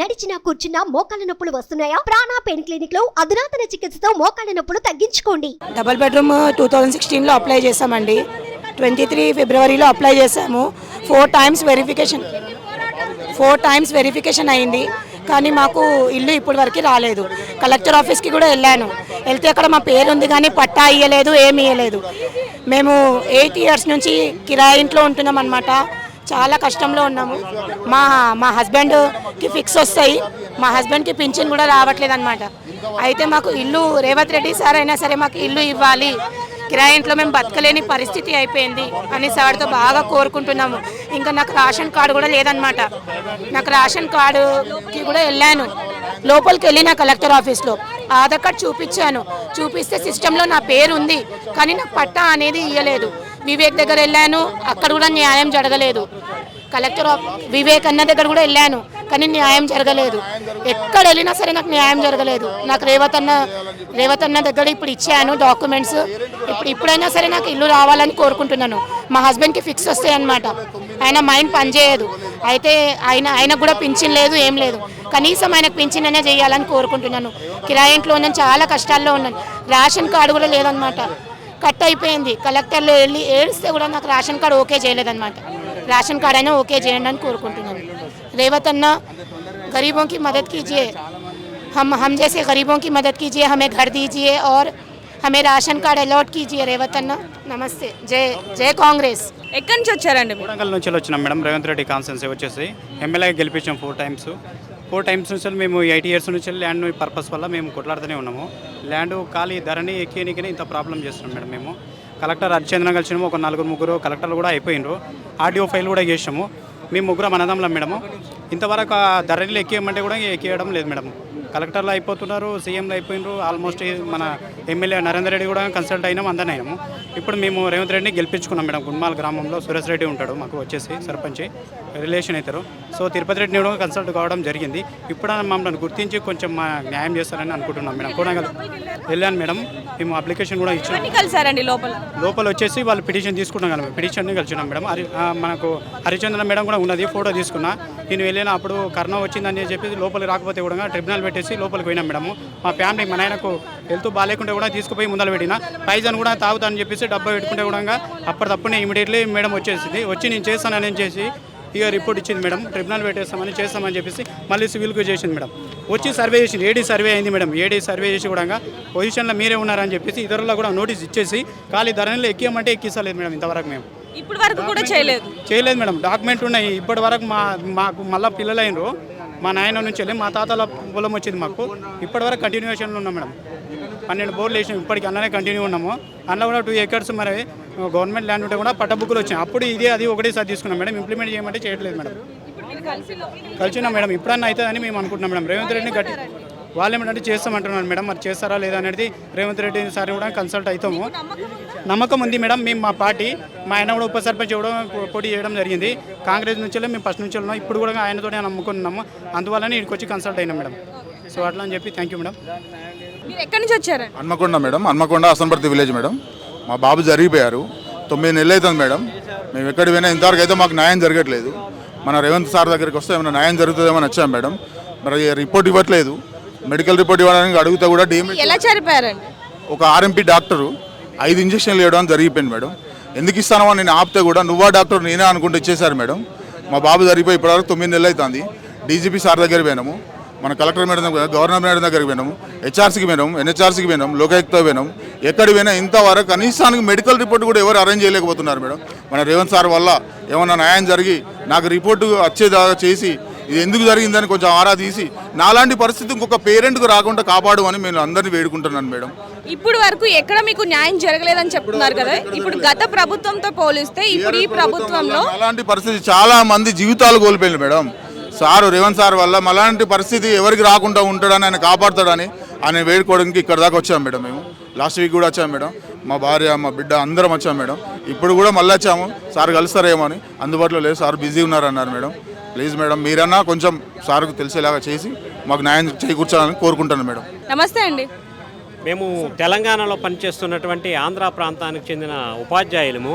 నడిచినా కూర్చున్నా మోకాళ్ళ నొప్పులు వస్తున్నాయా? ప్రాణా పెయిన్ క్లినిక్లో అధునాతన చికిత్సతో మోకాళ్ళ నొప్పులు తగ్గించుకోండి. డబల్ బెడ్రూమ్ టూ థౌజండ్ సిక్స్టీన్లో అప్లై చేసామండి ట్వంటీ త్రీ ఫిబ్రవరిలో అప్లై చేసాము four times verification four times verification అయింది. కానీ మాకు ఇల్లు ఇప్పటి వరకు రాలేదు. కలెక్టర్ ఆఫీస్కి కూడా వెళ్ళాను. వెళ్తే అక్కడ మా పేరు ఉంది కానీ పట్టా ఇయ్యలేదు ఏమి ఇయ్యలేదు. మేము ఎయిట్ ఇయర్స్ నుంచి కిరాయి ఇంట్లో ఉంటున్నాం అనమాట చాలా కష్టంలో ఉన్నాము. మా మా హస్బెండ్కి ఫిక్స్ వస్తాయి. మా హస్బెండ్కి పింఛన్ కూడా రావట్లేదు అనమాట అయితే మాకు ఇల్లు రేవంత్ రెడ్డి సార్ అయినా సరే మాకు ఇల్లు ఇవ్వాలి. కిరాయింట్లో మేము బతకలేని పరిస్థితి అయిపోయింది అని సార్తో బాగా కోరుకుంటున్నాము. ఇంకా నాకు రేషన్ కార్డు కూడా లేదనమాట నాకు రేషన్ కార్డుకి కూడా వెళ్ళాను. లోపలికి వెళ్ళిన కలెక్టర్ ఆఫీస్లో ఆధార్ కార్డ్ చూపించాను. చూపిస్తే సిస్టంలో నా పేరు ఉంది కానీ నాకు పట్టా అనేది ఇవ్వలేదు వివేక్ దగ్గర వెళ్ళాను. అక్కడ కూడా న్యాయం జరగలేదు. కలెక్టర్ ఆఫ్ వివేక్ అన్న దగ్గర కూడా వెళ్ళాను. కానీ న్యాయం జరగలేదు. ఎక్కడ వెళ్ళినా సరే నాకు న్యాయం జరగలేదు. నాకు రేవత్ అన్న రేవత్ అన్న దగ్గర ఇప్పుడు ఇచ్చాను డాక్యుమెంట్స్ ఇప్పుడు ఇప్పుడైనా సరే నాకు ఇల్లు రావాలని కోరుకుంటున్నాను. మా హస్బెండ్కి ఫిక్స్ వస్తాయి అనమాట ఆయన మైండ్ పనిచేయదు అయితే ఆయన ఆయనకు కూడా పింఛన్ లేదు ఏం లేదు. కనీసం ఆయనకు పింఛన్ అనే చేయాలని కోరుకుంటున్నాను. కిరాయింట్లో ఉన్నాను చాలా కష్టాల్లో ఉన్నాను. రేషన్ కార్డు కూడా లేదనమాట కట్ అయిపోయింది కలెక్టర్లో వెళ్ళి ఏడిస్తే కూడా నాకు రేషన్ కార్డు ఓకే చేయలేదన్నమాట రేషన్ కార్డ్ అయినా ఓకే చేయండి అని కోరుకుంటున్నాను రేవత్ అన్న गरीबों की मदद कीजिए हम हम जैसे गरीबों की मदद कीजिए हमें घर दीजिए और हमें राशन कार्ड अलॉट कीजिए रेवत अन्ना नमस्ते जय जय कांग्रेस ఎక్కడి నుంచి వచ్చారండి మీరు వరంగల్ నుంచి వచ్చినాం మేడం రేవంత్ రెడ్డి కాన్స్టెన్సీ వచ్చేసి ఎమ్మెల్యే గెలిపించాం ఫోర్ టైమ్స్ ఫోర్ టైమ్స్ నుంచి మేము ఎయిట్ ఇయర్స్ నుంచి ల్యాండ్ పర్పస్ వల్ల మేము కొట్లాడుతూనే ఉన్నాము. ల్యాండ్ ఖాళీ ధరని ఎక్కేనికనే ఇంత ప్రాబ్లం చేస్తున్నాం మేడం మేము. కలెక్టర్ హరిచంద్రన్ కలిసినాము ఒక నలుగురు ముగ్గురు కలెక్టర్లు కూడా అయిపోయినారు ఆర్డీఓ ఫైల్ కూడా చేసాము మేము ముగ్గురం అనదంలం మేడము. ఇంతవరకు ఆ ధరలు ఎక్కేయమంటే కూడా ఎక్కేయడం లేదు మేడం కలెక్టర్లు అయిపోతున్నారు సీఎంలు అయిపోయినారు. ఆల్మోస్ట్ మన ఎమ్మెల్యే నరేందర్ రెడ్డి కూడా కన్సల్ట్ అయినాం అందరిని అయినాము ఇప్పుడు మేము రేవంత్ రెడ్డిని గెలిపించుకున్నాం మేడం. గుండ్మాల్ గ్రామంలో సురేష్ రెడ్డి ఉంటాడు మాకు వచ్చేసి సర్పంచ్. రిలేషన్ అవుతారు. సో తిరుపతి రెడ్డిని కూడా కన్సల్ట్ కావడం జరిగింది. ఇప్పుడు మమ్మల్ని గుర్తించి కొంచెం మా న్యాయం చేస్తారని అనుకుంటున్నాం మేడం. కూడా వెళ్ళాను మేడం. మేము అప్లికేషన్ కూడా ఇచ్చాం కలిసారండి లోపల? లోపల వచ్చేసి వాళ్ళు పిటిషన్ తీసుకుంటాం కదా పిటిషన్ కలిసినాం మేడం. హరి మనకు హరిచంద్ర మేడం కూడా ఉన్నది ఫోటో తీసుకున్నా. నేను వెళ్ళిన అప్పుడు కరోనా వచ్చిందని చెప్పి లోపలికి రాకపోతే కూడా ట్రిబ్యునల్ పెట్టేసి లోపలికి పోయినాం మేడం. మా ఫ్యామిలీ మా నాయనకు హెల్త్ బాగాలేకుంటే కూడా తీసుకుపోయి ముందర పెట్టిన. పైజన్ కూడా తాగుతానని చెప్పేసి డబ్బా పెట్టుకుంటే కూడా అప్పటిదప్పుడే ఇమీడియట్లీ మేడం వచ్చేసింది. వచ్చి నేను చేస్తానని చేసి ఇక రిపోర్ట్ ఇచ్చింది మేడం. ట్రిబ్యునల్ పెట్టేస్తామని చేస్తామని చెప్పేసి మళ్ళీ సివిల్కి చేసింది మేడం. వచ్చి సర్వే చేసింది. ఏడీ సర్వే అయింది మేడం. ఏడీ సర్వే చేసి కూడా పొజిషన్లో మీరే ఉన్నారని చెప్పేసి ఇతరుల్లో కూడా నోటీస్ ఇచ్చేసి ఖాళీ ధరలు ఎక్కియమంటే ఎక్కిస్తలేదు మేడం ఇంతవరకు మేము. ఇప్పుడు వరకు కూడా చేయలేదు. చేయలేదు మేడం. డాక్యుమెంట్ ఉన్నాయి. ఇప్పటి వరకు మా మాకు మళ్ళీ పిల్లలు అయినరు. మా నాయన నుంచి వెళ్ళి మా తాతల పొలం వచ్చింది మాకు. ఇప్పటి వరకు కంటిన్యూషన్లో ఉన్నాం మేడం. పన్నెండు బోర్లు వేసినాం. ఇప్పటికి అన్ననే కంటిన్యూ ఉన్నాము. అన్న కూడా టూ ఎకర్స్ మరి గవర్నమెంట్ ల్యాండ్ ఉంటే కూడా పట్ట బుక్కులు వచ్చాయి అప్పుడు ఇది అది ఒకటేసారి తీసుకున్నాం మేడం. ఇంప్లిమెంట్ చేయమంటే చేయట్లేదు మేడం. కలిసినా మేడం. ఇప్పుడన్నా అవుతుందని మేము అనుకుంటున్నాం మేడం. రేవంత్ రెడ్డిని గట్టి వాళ్ళు ఏమంటే చేస్తామంటున్నారు మేడం. మరి చేస్తారా లేదా అనేది రేవంత్ రెడ్డి సార్ కూడా కన్సల్ట్ అవుతాము. నమ్మకం ఉంది? మేడం. మేము మా పార్టీ మా ఆయన కూడా ఉప సర్పంచ్ కూడా పోటీ చేయడం జరిగింది. కాంగ్రెస్ నుంచి మేము ఫస్ట్ నుంచి ఉన్నాం ఇప్పుడు కూడా ఆయనతోనే నమ్ముకున్నాము అందువల్లనే ఇక్కడికి వచ్చి కన్సల్ట్ అయినాం మేడం. సో అట్లా అని చెప్పి థ్యాంక్ యూ మేడం. మీరు ఎక్కడి నుంచి వచ్చారండి Hanamkonda madam. Hanamkonda Asamparthi village madam. మా బాబు జరిగిపోయారు. తొమ్మిది నెలలు అవుతుంది మేడం. మేము ఎక్కడికి పోయినా ఇంతవరకు అయితే మాకు న్యాయం జరగట్లేదు. మన రేవంత్ సార్ దగ్గరికి వస్తే ఏమైనా న్యాయం జరుగుతుందేమో అని వచ్చాం మేడం. మరి రిపోర్ట్ ఇవ్వట్లేదు. మెడికల్ రిపోర్ట్ ఇవ్వడానికి అడుగుతా కూడా డిఎంహెచ్ ఎలా చనిపోయారండి? ఒక ఆర్ఎంపీ డాక్టరు ఐదు ఇంజక్షన్లు వేయడం జరిగిపోయింది మేడం. ఎందుకు ఇస్తానో నేను ఆపితే కూడా నువ్వా డాక్టర్ నేనే అనుకుంటూ ఇచ్చేశారు మేడం. మా బాబు జరిగిపోయి ఇప్పటివరకు తొమ్మిది నెలలు అవుతుంది. డీజీపీ సార్ దగ్గర పోయినాము. మన కలెక్టర్ మేడం దగ్గర గవర్నర్ మేడం దగ్గరికి పోయినాము. హెచ్ఆర్సీకి పోయినాం ఎన్హెచ్ఆర్సీకి పోయినాం లోకాయుక్త పోయినాం ఎక్కడికి పోయినా ఇంతవరకు కనీసానికి మెడికల్ రిపోర్ట్ కూడా ఎవరు అరేంజ్ చేయలేకపోతున్నారు మేడం. మన రేవంత్ సార్ వల్ల ఏమన్నా న్యాయం జరిగి నాకు రిపోర్టు వచ్చేదాకా చేసి ఇది ఎందుకు జరిగిందని కొంచెం ఆరా తీసి నాలాంటి పరిస్థితి ఇంకొక పేరెంట్కు రాకుండా కాపాడు అని నేను అందరినీ వేడుకుంటున్నాను మేడం. ఇప్పుడు వరకు ఎక్కడ మీకు న్యాయం జరగలేదని చెప్తున్నారు కదా? ఇప్పుడు గత ప్రభుత్వంతో పోలిస్తే ఇప్పుడు ఈ ప్రభుత్వంలో అలాంటి పరిస్థితి చాలా మంది జీవితాలు కోల్పోయింది మేడం. సారు రేవంత్ సార్ వల్ల అలాంటి పరిస్థితి ఎవరికి రాకుండా ఉంటాడని ఆయన కాపాడుతాడని ఆయన వేడుకోవడానికి ఇక్కడ దాకా వచ్చాం మేడం మేము. లాస్ట్ వీక్ కూడా వచ్చాం మేడం. మా భార్య మా బిడ్డ అందరం వచ్చాం మేడం. ఇప్పుడు కూడా మళ్ళీ వచ్చాము. సార్ కలుస్తారేమో అని అందుబాటులో లేదు సార్ బిజీ ఉన్నారన్నారు మేడం. ప్లీజ్ మేడం మీరన్నా కొంచెం సార్కు తెలిసేలాగా చేసి మాకు న్యాయం చేకూర్చాలని కోరుకుంటాను మేడం. నమస్తే అండి. మేము తెలంగాణలో పనిచేస్తున్నటువంటి ఆంధ్ర ప్రాంతానికి చెందిన ఉపాధ్యాయులము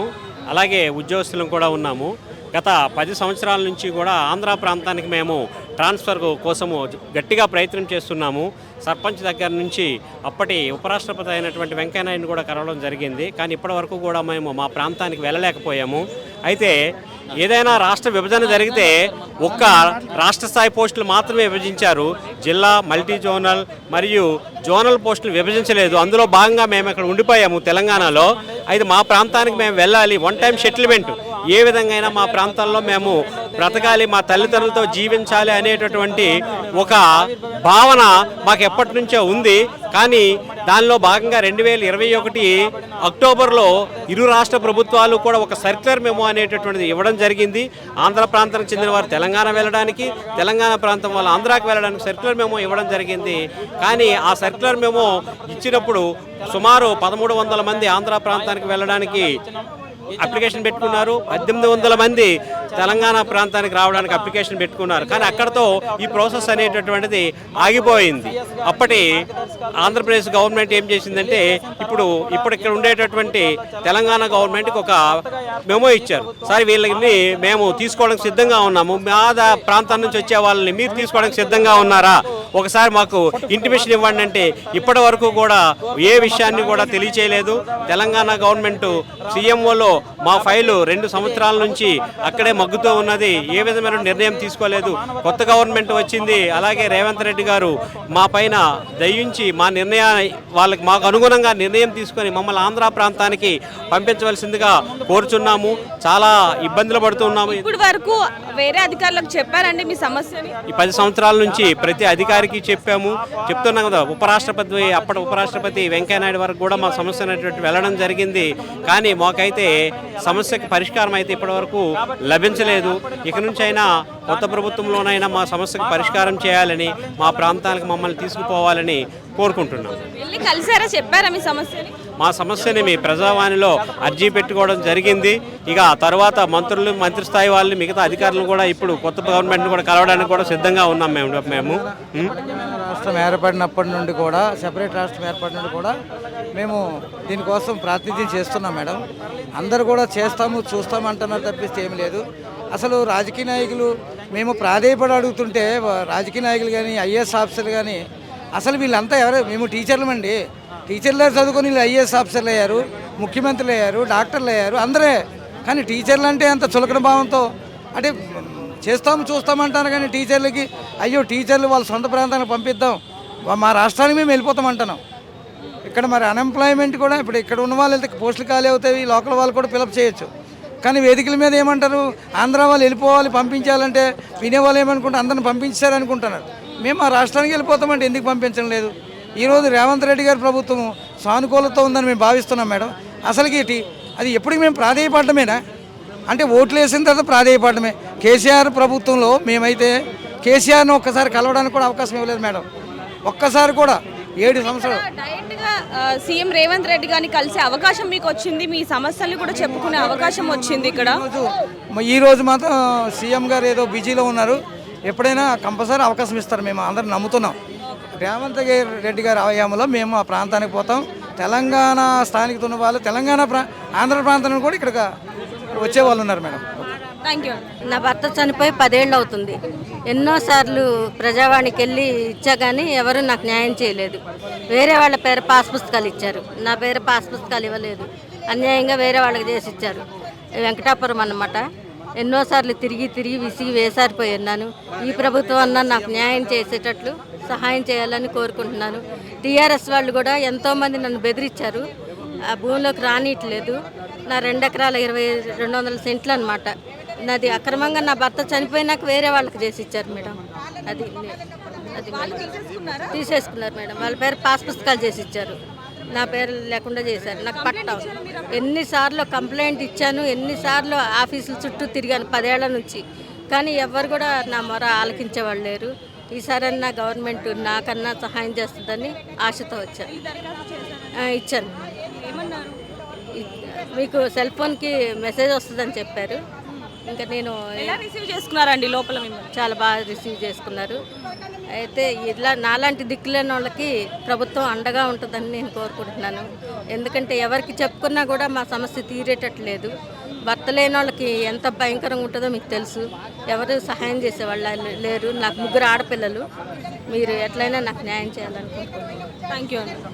అలాగే ఉద్యోగస్తులం కూడా ఉన్నాము. గత పది సంవత్సరాల నుంచి కూడా ఆంధ్ర ప్రాంతానికి మేము ట్రాన్స్ఫర్ కోసము గట్టిగా ప్రయత్నం చేస్తున్నాము. సర్పంచ్ దగ్గర నుంచి అప్పటి ఉపరాష్ట్రపతి అయినటువంటి వెంకయ్యనాయుడు కూడా కలవడం జరిగింది. కానీ ఇప్పటి వరకు కూడా మేము మా ప్రాంతానికి వెళ్ళలేకపోయాము. అయితే ఏదైనా రాష్ట్ర విభజన జరిగితే ఒక్క రాష్ట్ర స్థాయి పోస్టులు మాత్రమే విభజించారు. జిల్లా మల్టీ జోనల్ మరియు జోనల్ పోస్టులు విభజించలేదు. అందులో భాగంగా మేము ఇక్కడ ఉండిపోయాము తెలంగాణలో. అయితే మా ప్రాంతానికి మేము వెళ్ళాలి. One time settlement. ఏ విధంగా అయినా మా ప్రాంతాల్లో మేము బ్రతకాలి మా తల్లిదండ్రులతో జీవించాలి అనేటటువంటి ఒక భావన మాకు ఎప్పటి నుంచో ఉంది. కానీ దానిలో భాగంగా రెండు వేల ఇరవై ఒకటి అక్టోబర్లో ఇరు రాష్ట్ర ప్రభుత్వాలు కూడా ఒక సర్క్యులర్ మెమో అనేటటువంటిది ఇవ్వడం జరిగింది. ఆంధ్ర ప్రాంతానికి చెందిన వారు తెలంగాణ వెళ్ళడానికి తెలంగాణ ప్రాంతం వాళ్ళు ఆంధ్రాకి వెళ్ళడానికి సర్క్యులర్ మెమో ఇవ్వడం జరిగింది. కానీ ఆ సర్క్యులర్ మెమో ఇచ్చినప్పుడు సుమారు పదమూడు వందల మంది ఆంధ్ర ప్రాంతానికి వెళ్ళడానికి అప్లికేషన్ పెట్టుకున్నారు. పద్దెనిమిది వందల మంది తెలంగాణ ప్రాంతానికి రావడానికి అప్లికేషన్ పెట్టుకున్నారు. కానీ అక్కడతో ఈ ప్రాసెస్ అనేటటువంటిది ఆగిపోయింది. అప్పటి ఆంధ్రప్రదేశ్ గవర్నమెంట్ ఏం చేసిందంటే ఇప్పుడు ఇప్పుడు ఇక్కడ ఉండేటటువంటి తెలంగాణ గవర్నమెంట్కి ఒక మెమో ఇచ్చారు. సార్ వీళ్ళని మేము తీసుకోవడానికి సిద్ధంగా ఉన్నాము. మా ప్రాంతం నుంచి వచ్చే వాళ్ళని మీరు తీసుకోవడానికి సిద్ధంగా ఉన్నారా? ఒకసారి మాకు ఇంటిమేషన్ ఇవ్వండి అంటే ఇప్పటి వరకు కూడా ఏ విషయాన్ని కూడా తెలియచేయలేదు. తెలంగాణ గవర్నమెంట్ సీఎంఓలో మా ఫైలు రెండు సంవత్సరాల నుంచి అక్కడే మగ్గుతూ ఉన్నది. ఏ విధమైన నిర్ణయం తీసుకోలేదు. కొత్త గవర్నమెంట్ వచ్చింది. అలాగే రేవంత్ రెడ్డి గారు మా పైన దయించి మా నిర్ణయా వాళ్ళకి మాకు అనుగుణంగా నిర్ణయం తీసుకొని మమ్మల్ని ఆంధ్ర ప్రాంతానికి పంపించవలసిందిగా కోరుచున్నాము. చాలా ఇబ్బందులు పడుతున్నాము ఇప్పుడు వరకు వేరే అధికారులకు చెప్పారండి మీ సమస్యని ఈ పది సంవత్సరాల నుంచి ప్రతి అధికారికి చెప్పాము. చెప్తున్నాం కదా ఉపరాష్ట్రపతి అప్పటి ఉపరాష్ట్రపతి వెంకయ్యనాయుడు వరకు కూడా మా సమస్య అనేటువంటి వెళ్ళడం జరిగింది. కానీ మాకైతే సమస్యకి పరిష్కారం అయితే ఇప్పటివరకు లభించలేదు. ఇక నుంచి అయినా కొత్త ప్రభుత్వంలోనైనా మా సమస్యకు పరిష్కారం చేయాలని మా ప్రాంతాలకు మమ్మల్ని తీసుకుపోవాలని కోరుకుంటున్నాం. వెళ్ళి కలిసారా? చెప్పారా మీ సమస్యని? మా సమస్యని మీ ప్రజావాణిలో అర్జీ పెట్టుకోవడం జరిగింది. ఇక ఆ తర్వాత మంత్రులు మంత్రి స్థాయి వాళ్ళని మిగతా అధికారులు కూడా ఇప్పుడు కొత్త గవర్నమెంట్ని కూడా కలవడానికి కూడా సిద్ధంగా ఉన్నాం మేము మేము. రాష్ట్రం ఏర్పడినప్పటి నుండి కూడా సెపరేట్ రాష్ట్రం ఏర్పడిన నుండి కూడా మేము దీనికోసం ప్రాతినిధ్యం చేస్తున్నాం మేడం. అందరు కూడా చేస్తాము చూస్తాము అంటున్నారు తప్పిస్తే ఏమి లేదు. అసలు రాజకీయ నాయకులు మేము ప్రాధేయపడి అడుగుతుంటే రాజకీయ నాయకులు కానీ ఐఏఎస్ ఆఫీసర్లు కానీ అసలు వీళ్ళంతా ఎవరు? మేము టీచర్లమండి. టీచర్లు చదువుకొని వీళ్ళు ఐఏఎస్ ఆఫీసర్లు అయ్యారు ముఖ్యమంత్రులు అయ్యారు డాక్టర్లు అయ్యారు అందరే. కానీ టీచర్లు అంటే అంత చులకన భావంతో అంటే చేస్తాము చూస్తామంటారు కానీ టీచర్లకి అయ్యో టీచర్లు వాళ్ళ సొంత ప్రాంతానికి పంపిద్దాం. మా రాష్ట్రానికి మేము వెళ్ళిపోతాం ఇక్కడ మరి అన్ఎంప్లాయ్మెంట్ కూడా ఇప్పుడు ఇక్కడ ఉన్న వాళ్ళు వెళ్తే పోస్టులు ఖాళీ అవుతాయి లోకల్ వాళ్ళు కూడా ఫిలప్ చేయొచ్చు. కానీ వేదికల మీద ఏమంటారు? ఆంధ్ర వాళ్ళు వెళ్ళిపోవాలి పంపించాలంటే వినేవాళ్ళు ఏమనుకుంటారు? అందరిని పంపించారనుకుంటున్నారు. మేము మా రాష్ట్రానికి వెళ్ళిపోతామంటే ఎందుకు పంపించడం లేదు? ఈరోజు రేవంత్ రెడ్డి గారి ప్రభుత్వం సానుకూలత ఉందని మేము భావిస్తున్నాం మేడం. అసలుకి అది ఎప్పటికి మేము ప్రాధేయపడమేనా అంటే ఓట్లు వేసిన తర్వాత ప్రాధేయపడమే కేసీఆర్ ప్రభుత్వంలో మేమైతే కేసీఆర్ని ఒక్కసారి కలవడానికి కూడా అవకాశం ఇవ్వలేదు మేడం. ఒక్కసారి కూడా ఏడు సంవత్సరాలు డైరెక్ట్గా ఆ, సీఎం రేవంత్ రెడ్డి గారిని కలిసే అవకాశం మీకు వచ్చింది మీ సమస్యల్ని కూడా చెప్పుకునే అవకాశం వచ్చింది ఇక్కడ. ఈరోజు మాత్రం సీఎం గారు ఏదో బిజీలో ఉన్నారు. ఎప్పుడైనా కంపల్సరీ అవకాశం ఇస్తారు మేము అందరం నమ్ముతున్నాం. రేవంత్ రెడ్డి గారి ఆయామంలో మేము ఆ ప్రాంతానికి పోతాం. తెలంగాణ స్థానిక ఉన్న వాళ్ళు తెలంగాణ ప్రా ఆంధ్ర ప్రాంతం కూడా ఇక్కడ వచ్చే వాళ్ళు ఉన్నారు మేడం. థ్యాంక్ యూ నా భర్త చనిపోయి పదేళ్ళు అవుతుంది. ఎన్నోసార్లు ప్రజావాణికి వెళ్ళి ఇచ్చా కానీ ఎవరు నాకు న్యాయం చేయలేదు. వేరే వాళ్ళ పేరు పాస్ పుస్తకాలు ఇచ్చారు. నా పేరు పాస్ పుస్తకాలు ఇవ్వలేదు. అన్యాయంగా వేరే వాళ్ళకి చేసి ఇచ్చారు. వెంకటాపురం అన్నమాట. ఎన్నోసార్లు తిరిగి తిరిగి విసిగి వేసారిపోయి ఉన్నాను. ఈ ప్రభుత్వం అన్నా నాకు న్యాయం చేసేటట్లు సహాయం చేయాలని కోరుకుంటున్నాను. టీఆర్ఎస్ వాళ్ళు కూడా ఎంతోమంది నన్ను బెదిరించారు. ఆ భూమిలోకి రానియట్లేదు. నా రెండు ఎకరాల ఇరవై రెండు వందల సెంట్లు అనమాట నాది అక్రమంగా నా భర్త చనిపోయినాక వేరే వాళ్ళకి చేసి ఇచ్చారు మేడం. అది అది తీసేసుకున్నారు మేడం. వాళ్ళ పేరు పాస్ పుస్తకాలు చేసి ఇచ్చారు నా పేరు లేకుండా చేశారు. నాకు పట్టా. ఎన్నిసార్లు కంప్లైంట్ ఇచ్చాను. ఎన్నిసార్లు ఆఫీసుల చుట్టూ తిరిగాను పదేళ్ళ నుంచి. కానీ ఎవరు కూడా నా మొర ఆలకించేవాళ్ళు లేరు. ఈసారన్నా గవర్నమెంట్ నాకన్నా సహాయం చేస్తుందని ఆశతో వచ్చాను. ఇచ్చాను. మీకు సెల్ ఫోన్కి మెసేజ్ వస్తుందని చెప్పారు. ఇంకా నేను ఎలా రిసీవ్ చేసుకున్నారండి లోపల చాలా బాగా రిసీవ్ చేసుకున్నారు. అయితే ఇలా నాలాంటి దిక్కులేని వాళ్ళకి ప్రభుత్వం అండగా ఉంటుందని నేను కోరుకుంటున్నాను. ఎందుకంటే ఎవరికి చెప్పుకున్నా కూడా మా సమస్య తీరేటట్లేదు. భర్త లేని వాళ్ళకి ఎంత భయంకరంగా ఉంటుందో మీకు తెలుసు. ఎవరు సహాయం చేసేవాళ్ళు లేరు. నాకు ముగ్గురు ఆడపిల్లలు. మీరు ఎట్లయినా నాకు న్యాయం చేయాలనుకుంటున్నాను. Thank you